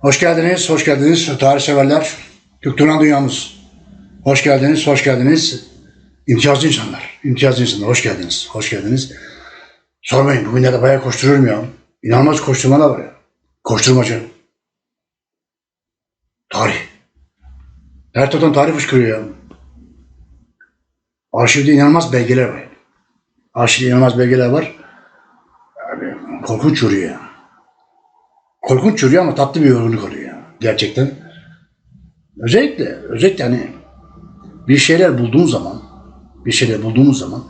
Hoş geldiniz, hoş geldiniz tarih severler. Kültürel dünyamız. Hoş geldiniz, hoş geldiniz. İmtiyazlı insanlar, imtiyazlı insanlar. Hoş geldiniz, hoş geldiniz. Sormayın, bugünlerde bayağı koşturuyorum ya. İnanılmaz koşturma da var ya. Koşturmacı. Tarih. Her taraftan tarih fışkırıyor ya. Arşivde inanılmaz belgeler var. Arşivde inanılmaz belgeler var. Yani korkunç yürüyor ya. Korkunç yürüyor ama tatlı bir yorgunluk oluyor ya. Gerçekten. Özellikle, özellikle hani bir şeyler bulduğun zaman, bir şeyler bulduğumuz zaman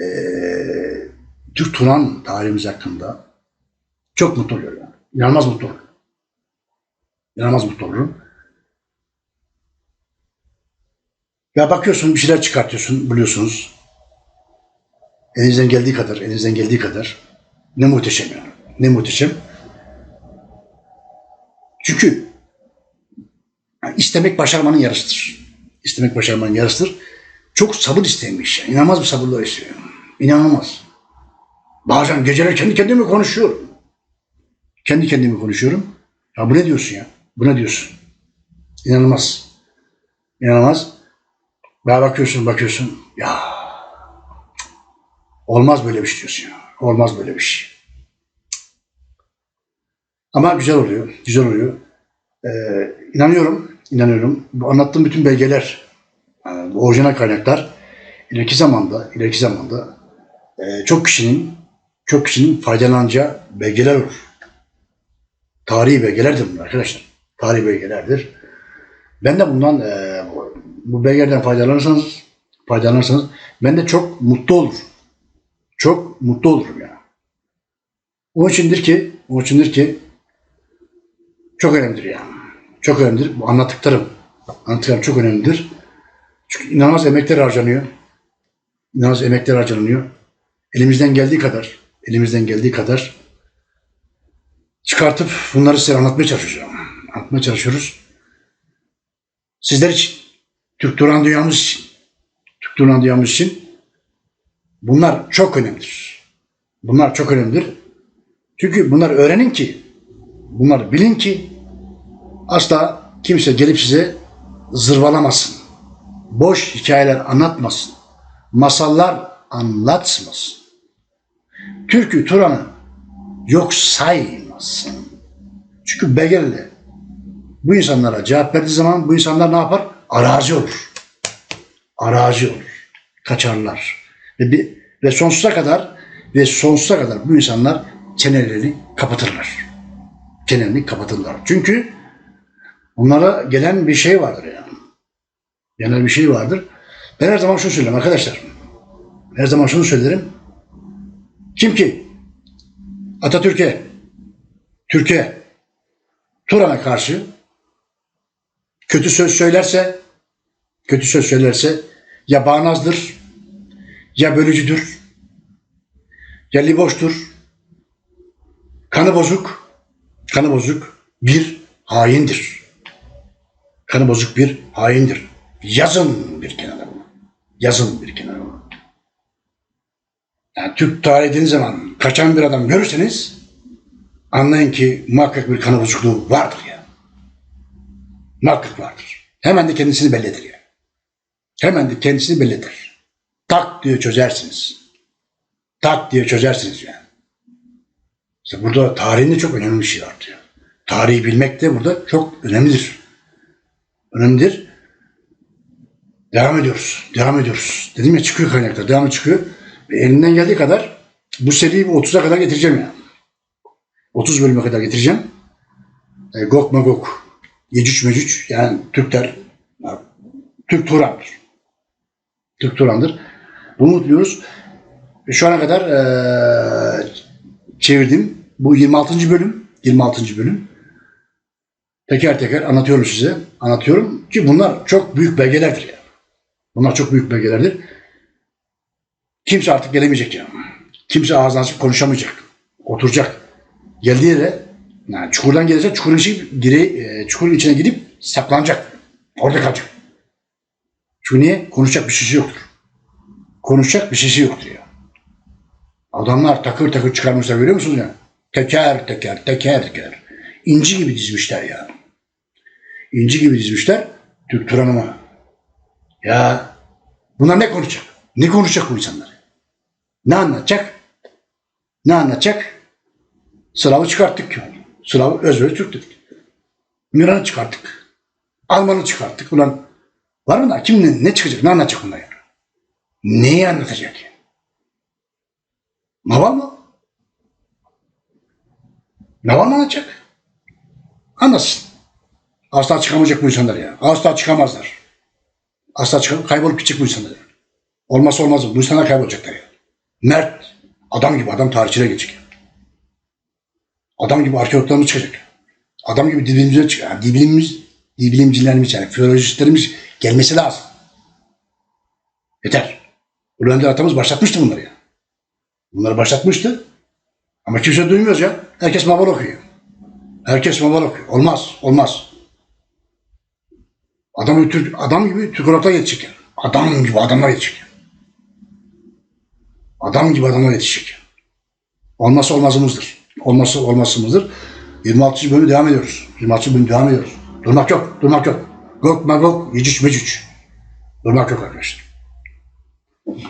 eee Türk Turan tarihimiz hakkında çok mutlu oluyorum. Yani. İnanılmaz mutlu oluyorum. İnanılmaz mutlu olurum. Ya bakıyorsun bir şeyler çıkartıyorsun biliyorsunuz. Elinizden geldiği kadar, elinizden geldiği kadar ne muhteşem yani. Ne muhteşem. Çünkü istemek başarmanın yarısıdır. İstemek başarmanın yarısıdır. Çok sabır isteyen bir. İnanılmaz bir sabırla istiyor. İnanılmaz. Bazen geceler kendi kendime konuşuyorum. Kendi kendime konuşuyorum. Ya bu ne diyorsun ya? Bu ne diyorsun? İnanılmaz. İnanılmaz. Ya bakıyorsun bakıyorsun. Ya olmaz böyle bir şey diyorsun ya. Olmaz böyle bir şey. Ama güzel oluyor. Güzel oluyor. Ee, inanıyorum. inanıyorum. Bu anlattığım bütün belgeler, yani bu orijinal kaynaklar ileriki zamanda, ileriki zamanda e, çok kişinin çok kişinin faydalanacağı belgeler olur. Tarihi belgelerdir bunlar arkadaşlar. Tarihi belgelerdir. Ben de bundan e, bu belgelerden faydalanırsanız faydalanırsanız ben de çok mutlu olur. Çok mutlu olurum ya. O içindir ki, o içindir ki çok önemlidir yani. Çok önemlidir. Bu anlattıklarım, anlattıklarım çok önemlidir. Çünkü inanılmaz emekler harcanıyor. İnanılmaz emekler harcanıyor. Elimizden geldiği kadar, elimizden geldiği kadar çıkartıp bunları size anlatmaya çalışıyoruz. Anlatmaya çalışıyoruz. Sizler için, Türk Turan dünyamız için, Türk Turan dünyamız için bunlar çok önemlidir. Bunlar çok önemlidir. Çünkü bunlar öğrenin ki, bunları bilin ki asla kimse gelip size zırvalamasın. Boş hikayeler anlatmasın. Masallar anlatmasın. Türkü Turan'ı yok saymasın. Çünkü belgelerle bu insanlara cevap verdiği zaman bu insanlar ne yapar? Arazi olur. Arazi olur. Kaçarlar. Ve, bir, ve sonsuza kadar ve sonsuza kadar bu insanlar çenelerini kapatırlar. Çenelerini kapatırlar. Çünkü onlara gelen bir şey vardır yani. Genel bir şey vardır. Ben her zaman şunu söylerim arkadaşlar. Her zaman şunu söylerim. Kim ki Atatürk'e, Türkiye, Turan'a karşı kötü söz söylerse, kötü söz söylerse ya bağnazdır, ya bölücüdür, ya liboştur, kanı bozuk, kanı bozuk bir haindir. Kanı bozuk bir haindir. Yazın bir kenara bunu. Yazın bir kenara bunu. Yani Türk tarihi zaman kaçan bir adam görürseniz anlayın ki muhakkak bir kanı bozukluğu vardır ya. Muhakkak vardır. Hemen de kendisini belli eder ya. Hemen de kendisini belli eder. Tak diye çözersiniz. Tak diye çözersiniz yani. İşte burada tarihin de çok önemli bir şey var diyor. Tarihi bilmek de burada çok önemlidir. Önemlidir. Devam ediyoruz. Devam ediyoruz. Dedim ya çıkıyor kaynaklar. Devamı çıkıyor. Ve elimden geldiği kadar bu seriyi 30'a kadar getireceğim yani. 30 bölüme kadar getireceğim. E, Gok Magok, Yecüc Mecüc yani Türkler, ya, Türk Turan'dır. Türk Turan'dır. Bunu unutmuyoruz. Ve şu ana kadar e, çevirdim. Bu 26. bölüm. 26. bölüm. Teker teker anlatıyorum size. Anlatıyorum ki bunlar çok büyük belgelerdir yani. Bunlar çok büyük belgelerdir. Kimse artık gelemeyecek yani. Kimse ağzını açıp konuşamayacak. Oturacak. Geldiği yere yani çukurdan gelirse çukurun, içi, dire, e, çukurun içine gidip saklanacak. Orada kalacak. Çünkü niye? Konuşacak bir şeysi yoktur. Konuşacak bir şeysi yoktur ya. Adamlar takır takır çıkarmışlar görüyor musunuz ya? Teker teker teker teker. inci gibi dizmişler ya. İnci gibi dizmişler Türk Turan'ıma. Ya bunlar ne konuşacak? Ne konuşacak bu insanlar? Ne anlatacak? Ne anlatacak? Slav'ı çıkarttık. Slav özveri Türk dedik. Miran'ı çıkarttık. Alman'ı çıkarttık. Ulan var mı da kim ne, ne çıkacak? Ne anlatacak bunlar? Neyi anlatacak ya? Naval mı? Naval mı anlatacak? Anlasın. Asla çıkamayacak bu insanlar ya. Asla çıkamazlar. Asla çıkam kaybolup gidecek bu insanlar. Olmazsa olmaz. Bu insanlar kaybolacaklar ya. Mert. Adam gibi adam tarihçilere geçecek. Adam gibi arkeologlarımız çıkacak. Adam gibi dibilimciler çıkacak. Yani dibilimimiz, dibilimcilerimiz yani filolojistlerimiz gelmesi lazım. Yeter. Uluender atamız başlatmıştı bunları ya. Bunları başlatmıştı. Ama kimse duymuyor ya. Herkes maval okuyor. Herkes maval okuyor. Olmaz. Olmaz. Adam adam gibi Türkologlar yetişecek. Adam gibi adamlar yetişecek. Adam gibi adamlar yetişecek. Olmazsa olmazımızdır. Olmazsa olmazımızdır. 26. bölümü devam ediyoruz. 26. bölüm devam ediyoruz. Durmak yok. Durmak yok. Gok magok, yecüc mecüc. Durmak yok arkadaşlar.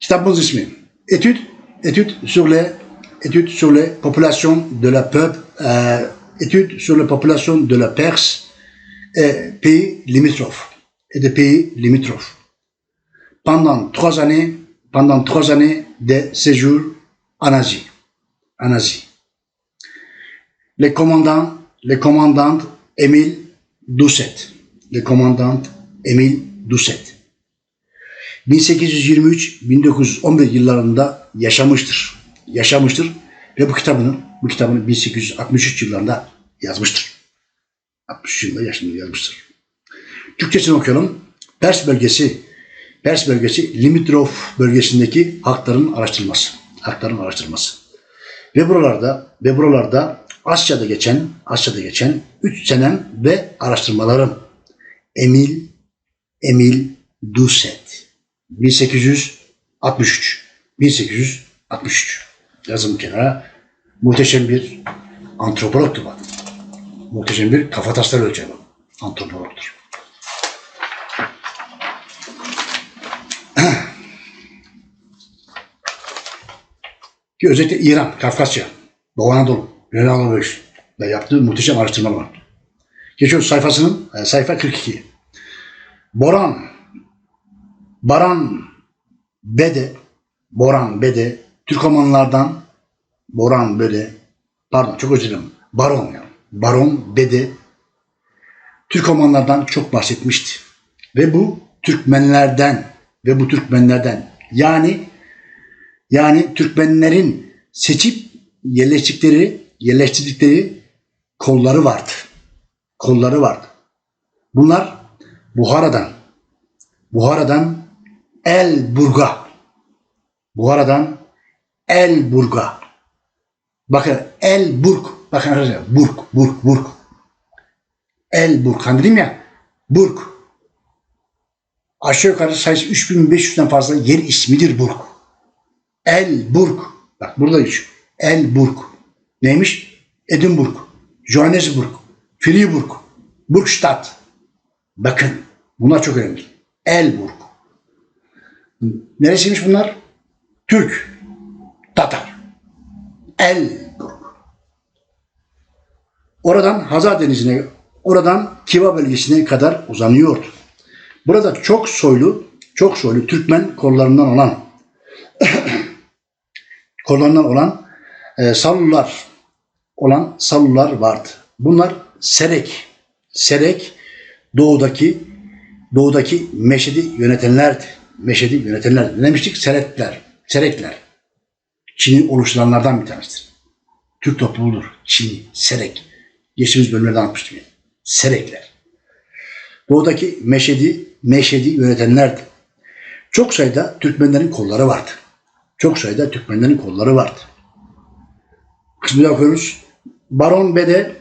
Kitabımız ismi. Étude, étude sur les étude sur les populations de la peuple, euh, étude sur les populations de la Perse et pays limitrophes et des pays limitrophes. Pendant trois années, pendant trois années de séjour en Asie, en Asie. Le commandant, le commandant Émile Doucet, le commandant Émile Doucet. 1823-1911 yıllarında yaşamıştır. Yaşamıştır ve bu kitabını bu kitabını 1863 yıllarında yazmıştır. 63 yılında yaşında yazmıştır. Türkçesini okuyalım. Pers bölgesi Pers bölgesi Limitrof bölgesindeki hakların araştırılması. Hakların araştırılması. Ve buralarda ve buralarda Asya'da geçen Asya'da geçen 3 senem ve araştırmalarım. Emil Emil Duset 1863 1863 yazım kenara muhteşem bir antropologtur bak. Muhteşem bir kafataslar ölçer bak. Antropologtur. Ki özellikle İran, Kafkasya, Doğu Anadolu, Yunan Anadolu bölgesi ve yaptığı muhteşem araştırmalar var. Geçiyoruz sayfasının, e, sayfa 42. Boran, Baran Bede, Boran Bede, Türkomanlardan Boran Bede, pardon çok özür dilerim, Baron ya, Baron Bede, Türkomanlardan çok bahsetmişti. Ve bu Türkmenlerden ve bu Türkmenlerden yani yani Türkmenlerin seçip yerleştikleri yerleştirdikleri kolları vardı. Kolları vardı. Bunlar Buhara'dan Buhara'dan Elburg'a Buhara'dan Elburg'a Bakın Elburg bakın arkadaşlar Burg Burg Burg Elburg hani dedim ya Burg aşağı yukarı sayısı 3500'den fazla yer ismidir Burg. Elburg. Bak burada geçiyor. Elburg. Neymiş? Edinburgh, Johannesburg, Fribourg, Burgstadt. Bakın bunlar çok önemli. Elburg. Neresiymiş bunlar? Türk, Tatar. Elburg. Oradan Hazar Denizi'ne, oradan Kiva bölgesine kadar uzanıyordu. Burada çok soylu, çok soylu Türkmen kollarından olan kollarından olan e, Sallular olan Sallular vardı. Bunlar Serek, Serek doğudaki doğudaki Meşed'i yönetenlerdi. Meşed'i yönetenler. Ne demiştik? Seretler, Serekler. Çin'i oluşturanlardan bir tanesidir. Türk topluluğudur. Çin, Serek. Geçtiğimiz bölümlerde anlatmıştım. Yani. Serekler. Doğudaki Meşed'i, Meşed'i yönetenlerdi. Çok sayıda Türkmenlerin kolları vardı. Çok sayıda Türkmenlerin kolları vardı. Kısmı okuyoruz. Baron Bede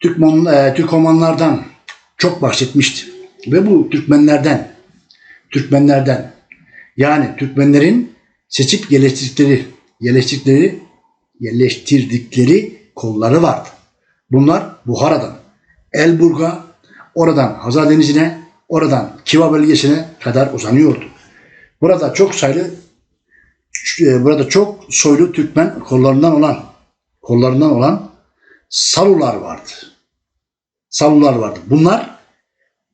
Türkmen, e, Türkomanlardan çok bahsetmişti. Ve bu Türkmenlerden Türkmenlerden yani Türkmenlerin seçip yerleştirdikleri yerleştirdikleri, yerleştirdikleri kolları vardı. Bunlar Buhara'dan, Elburg'a, oradan Hazar Denizi'ne, oradan Kiva bölgesine kadar uzanıyordu. Burada çok sayılı e, burada çok soylu Türkmen kollarından olan kollarından olan Salular vardı. Salular vardı. Bunlar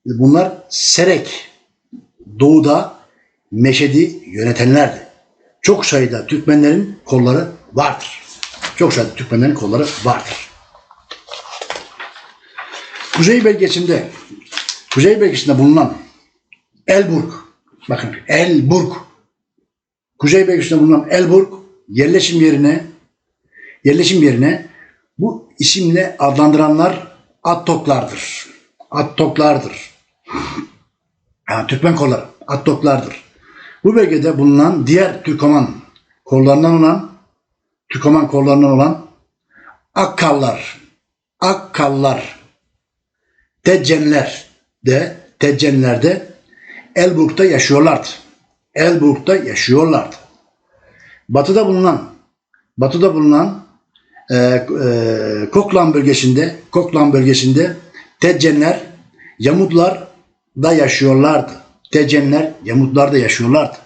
bunlar Serek doğuda Meşed'i yönetenlerdi. Çok sayıda Türkmenlerin kolları vardır. Çok sayıda Türkmenlerin kolları vardır. Kuzey bölgesinde Kuzey bölgesinde bulunan Elburg bakın Elburg Kuzey bölgesinde bulunan Elburg yerleşim yerine yerleşim yerine bu isimle adlandıranlar Attoklardır. Attoklardır. Yani Türkmen kolları Attoklardır. Bu bölgede bulunan diğer Türkoman kollarından olan Türkoman kollarından olan Akkallar, Akkallar, Teccenler de Teccenler Elburg'da yaşıyorlardı. Elburg'da yaşıyorlardı. Batıda bulunan Batıda bulunan e, e, Koklan bölgesinde Koklan bölgesinde Teccenler Yamutlar da yaşıyorlardı. Teccenler Yamutlar da yaşıyorlardı.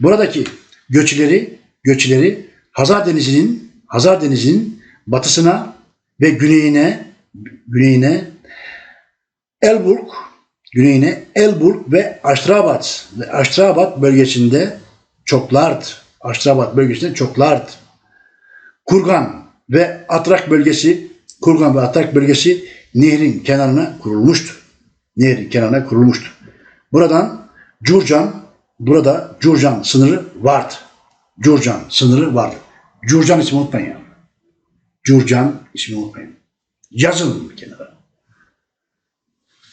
Buradaki göçleri göçleri Hazar Denizi'nin Hazar Denizi'nin batısına ve güneyine güneyine Elburg güneyine Elburg ve Aştrabat ve Aştrabat bölgesinde çoklardı. Aştrabat bölgesinde çoklardı. Kurgan ve Atrak bölgesi Kurgan ve Atrak bölgesi nehrin kenarına kurulmuştu. Nehrin kenarına kurulmuştu. Buradan Curcan burada Curcan sınırı vardı. Curcan sınırı vardı. Curcan ismi unutmayın ya. Curcan ismi unutmayın. Yazın bir kenara.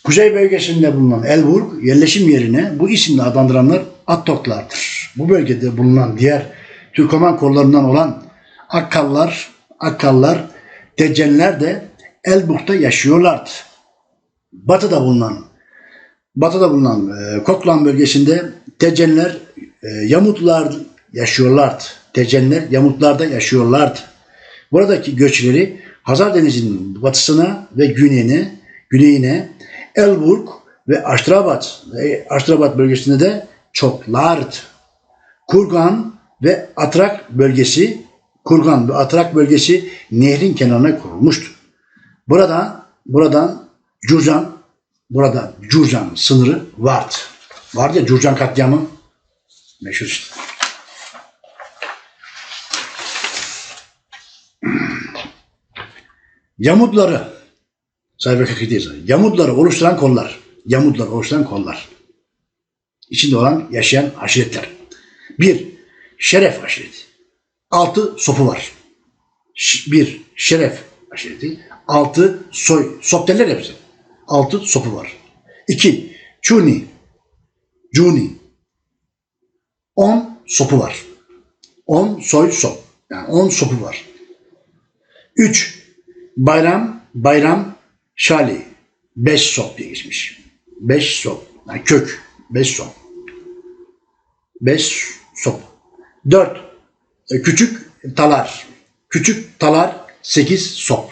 Kuzey bölgesinde bulunan Elburg yerleşim yerine bu isimle adlandıranlar Attoklardır. Bu bölgede bulunan diğer Türkoman kollarından olan Akkallar, Akkallar, Teccenler de Elburg'da yaşıyorlardı. Batıda bulunan Batıda bulunan e, Koklan bölgesinde Teccenler, e, Yamutlar yaşıyorlardı. Teccenler Yamutlarda yaşıyorlardı. Buradaki göçleri Hazar Denizi'nin batısına ve güneyine, güneyine Elburg ve Aştrabat, ve Aştrabat bölgesinde de çoklardı. Kurgan ve Atrak bölgesi, Kurgan ve Atrak bölgesi nehrin kenarına kurulmuştu. Burada, buradan Curcan, burada Curcan sınırı vardı. Vardı ya Curcan katliamı meşhur işte. Yamutları sayfa 42'deyiz. Yamutları oluşturan kollar. Yamutları oluşturan kollar. İçinde olan yaşayan aşiretler. Bir, şeref aşireti. Altı sopu var. Ş- Bir, şeref aşireti. Altı soy, sop derler bize. Altı sopu var. İki, çuni, cuni. On sopu var. On soy sop. Yani on sopu var. Üç, bayram, bayram, şali. Beş sop diye geçmiş. Beş sop. Yani kök. Beş sop. Beş sop. Dört, e, küçük talar. Küçük talar sekiz sop.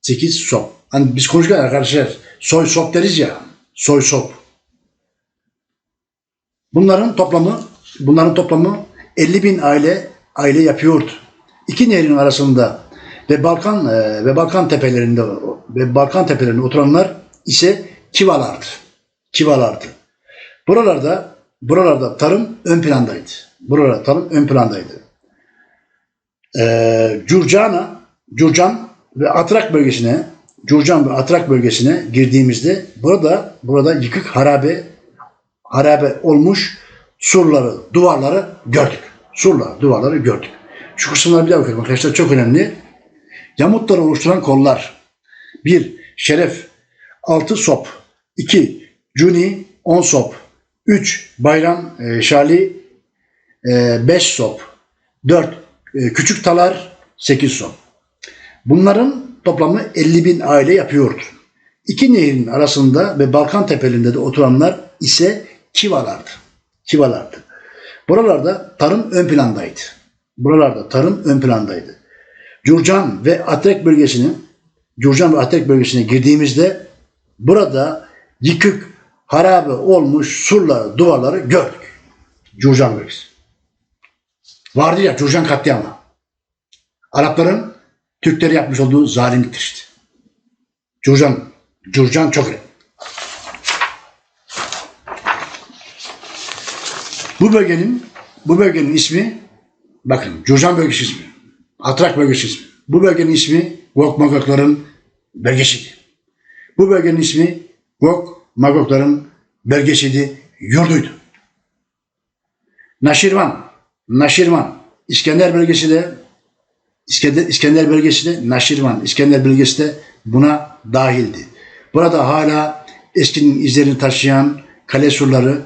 Sekiz sop. Hani biz konuşurken arkadaşlar soy sop deriz ya. Soy sop. Bunların toplamı bunların toplamı 50 bin aile aile yapıyordu. İki nehrin arasında ve Balkan e, ve Balkan tepelerinde ve Balkan tepelerinde oturanlar ise Kivalardı. Kivalardı. Buralarda buralarda tarım ön plandaydı. Buralarda tarım ön plandaydı. Ee, Curcana, Curcan ve Atrak bölgesine, Curcan ve Atrak bölgesine girdiğimizde burada burada yıkık harabe harabe olmuş surları, duvarları gördük. Surlar, duvarları gördük. Şu kısımlara bir daha bakalım arkadaşlar çok önemli. Yamutları oluşturan kollar. 1. Şeref 6 sop 2. Cuni 10 sop 3. Bayram e, Şali 5 sop 4. E, küçük talar 8 sop. Bunların toplamı 50 bin aile yapıyordu. İki nehrin arasında ve Balkan tepelerinde de oturanlar ise Kivalardı. Kivalardı. Buralarda tarım ön plandaydı. buralarda tarım ön plandaydı. Curcan ve Atrek bölgesine Curcan ve Atrek bölgesine girdiğimizde burada yıkık, harabe olmuş surları, duvarları gördük. Curcan bölgesi. Vardı ya Curcan katliamı. Arapların Türkleri yapmış olduğu zalimliktir işte. Curcan, Curcan çok önemli. Bu bölgenin bu bölgenin ismi bakın Curcan bölgesi ismi. Atrak bölgesi ismi. Bu bölgenin ismi Gok Magokların bölgesiydi. Bu bölgenin ismi Gok Magokların bölgesiydi, yurduydu. Naşirvan, Naşirvan, İskender bölgesi de İskender, İskender bölgesi de Naşirvan, İskender bölgesi de buna dahildi. Burada hala eskinin izlerini taşıyan kale surları,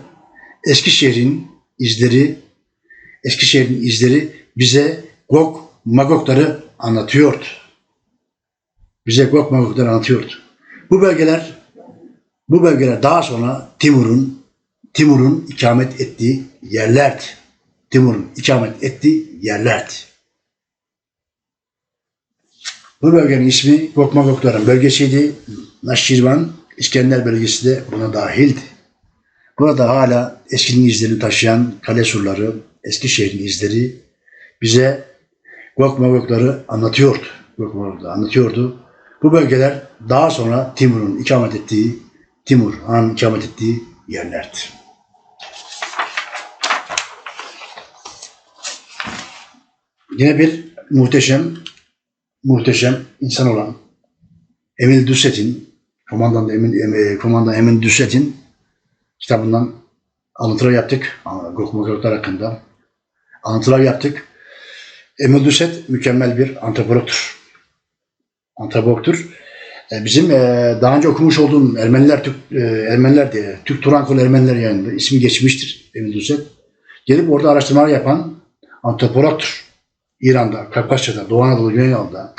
Eskişehir'in izleri, Eskişehir'in izleri bize Gog Magogları anlatıyordu. Bize Gog Magogları anlatıyordu. Bu bölgeler bu bölgeler daha sonra Timur'un Timur'un ikamet ettiği yerlerdi. Timur'un ikamet ettiği yerlerdi. Bu bölgenin ismi Gog Magogların bölgesiydi. Naşirvan, İskender bölgesi de buna dahildi. Burada hala eskinin izlerini taşıyan kale surları, Eskişehir'in izleri bize Gok Magokları anlatıyordu. Gok Magokları anlatıyordu. Bu bölgeler daha sonra Timur'un ikamet ettiği, Timur Han ikamet ettiği yerlerdi. Yine bir muhteşem, muhteşem insan olan Emil Düsset'in, komandan Emin, Em- komandan Emin Düsset'in kitabından alıntılar yaptık. Gokmagoklar hakkında. Alıntılar yaptık. Emil Düsset mükemmel bir antropologtur. Antropologtur. E, Bizim e, daha önce okumuş olduğum Ermeniler Türk e, Ermeniler diye Türk Turankol Ermeniler yayınında ismi geçmiştir Emil Düsset. Gelip orada araştırmalar yapan antropologtur. İran'da, Kafkasya'da, Doğu Anadolu, Güneydoğu'da,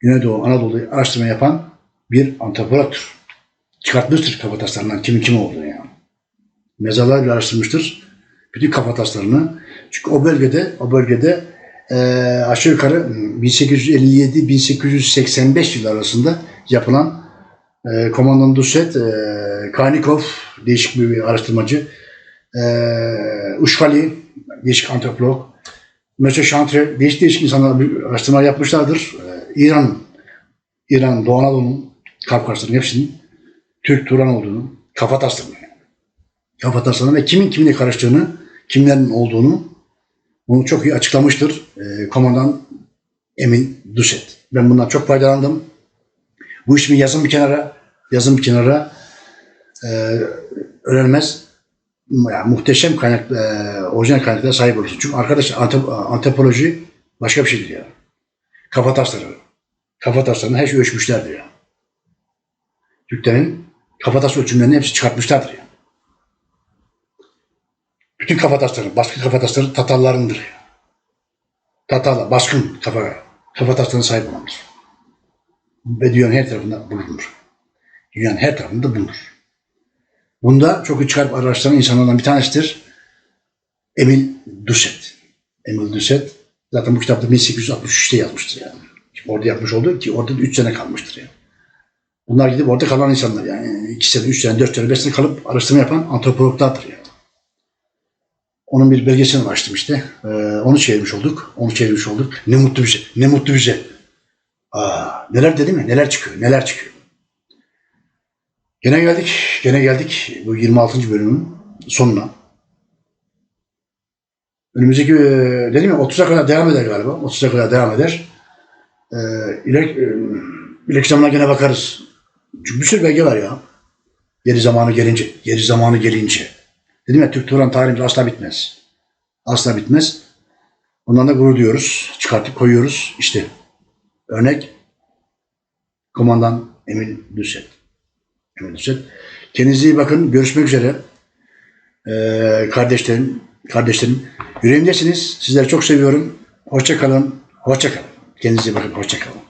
Güneydoğu Anadolu'da araştırma yapan bir antropologtur çıkartmıştır kafataslarından kimin kim olduğunu yani. Mezarlar bile araştırmıştır. Bütün kafataslarını. Çünkü o bölgede o bölgede eee aşağı yukarı 1857-1885 yılı arasında yapılan eee Komandan Dusset, eee Karnikov değişik bir araştırmacı, eee Uşkali değişik antropolog, Möse Şantre değişik değişik insanlar bir araştırma yapmışlardır. Eee, İran, İran, Doğu Anadolu'nun, Kafkasların hepsinin Türk Turan olduğunu, kafa taslarını, kafa taslarını ve kimin kiminle karıştığını, kimlerin olduğunu bunu çok iyi açıklamıştır e, komandan Emin Duset. Ben bundan çok faydalandım. Bu ismi yazın bir kenara, yazın bir kenara e, öğrenmez yani muhteşem kaynak, e, orijinal kaynaklara sahip olursun. Çünkü arkadaş antep- antropoloji başka bir şeydir ya. Kafa tasları. Kafa taslarını her şey ölçmüşlerdir ya. Türklerin kafatas ölçümlerini hepsi çıkartmışlardır ya. Bütün kafatasları, baskın kafatasları Tatarlarındır ya. Tatarlar, baskın kafa, kafataslarına sahip olandır. Ve dünyanın her tarafında bulunur. Dünyanın her tarafında bulunur. Bunda çok iyi çıkarıp araştıran insanlardan bir tanesidir. Emil Duset. Emil Duset zaten bu kitapta 1863'te yazmıştır yani. Şimdi orada yapmış olduğu ki orada 3 sene kalmıştır yani. Bunlar gidip orada kalan insanlar yani. 2 sene, 3 sene, 4 sene, 5 sene kalıp araştırma yapan antropologlardır yani. Onun bir belgesini açtım işte. Ee, onu çevirmiş olduk. Onu çevirmiş olduk. Ne mutlu bize. Ne mutlu bize. Aa, neler dedi mi? Neler çıkıyor? Neler çıkıyor? Gene geldik. Gene geldik. Bu 26. bölümün sonuna. Önümüzdeki e, dedim ya 30'a kadar devam eder galiba. 30'a kadar devam eder. Ee, ileriki, e, ileriki zamana gene bakarız. Çünkü bir sürü belge var ya. Yeri zamanı gelince. Yeri zamanı gelince. Dedim ya Türk Turan tarihimiz asla bitmez. Asla bitmez. Ondan da gurur duyuyoruz. Çıkartıp koyuyoruz. İşte örnek komandan Emin Düsset. Düsset. Kendinize iyi bakın. Görüşmek üzere. Ee, kardeşlerim, kardeşlerim. Yüreğimdesiniz. Sizleri çok seviyorum. Hoşça kalın. Hoşça kalın. Kendinize iyi bakın. Hoşça kalın.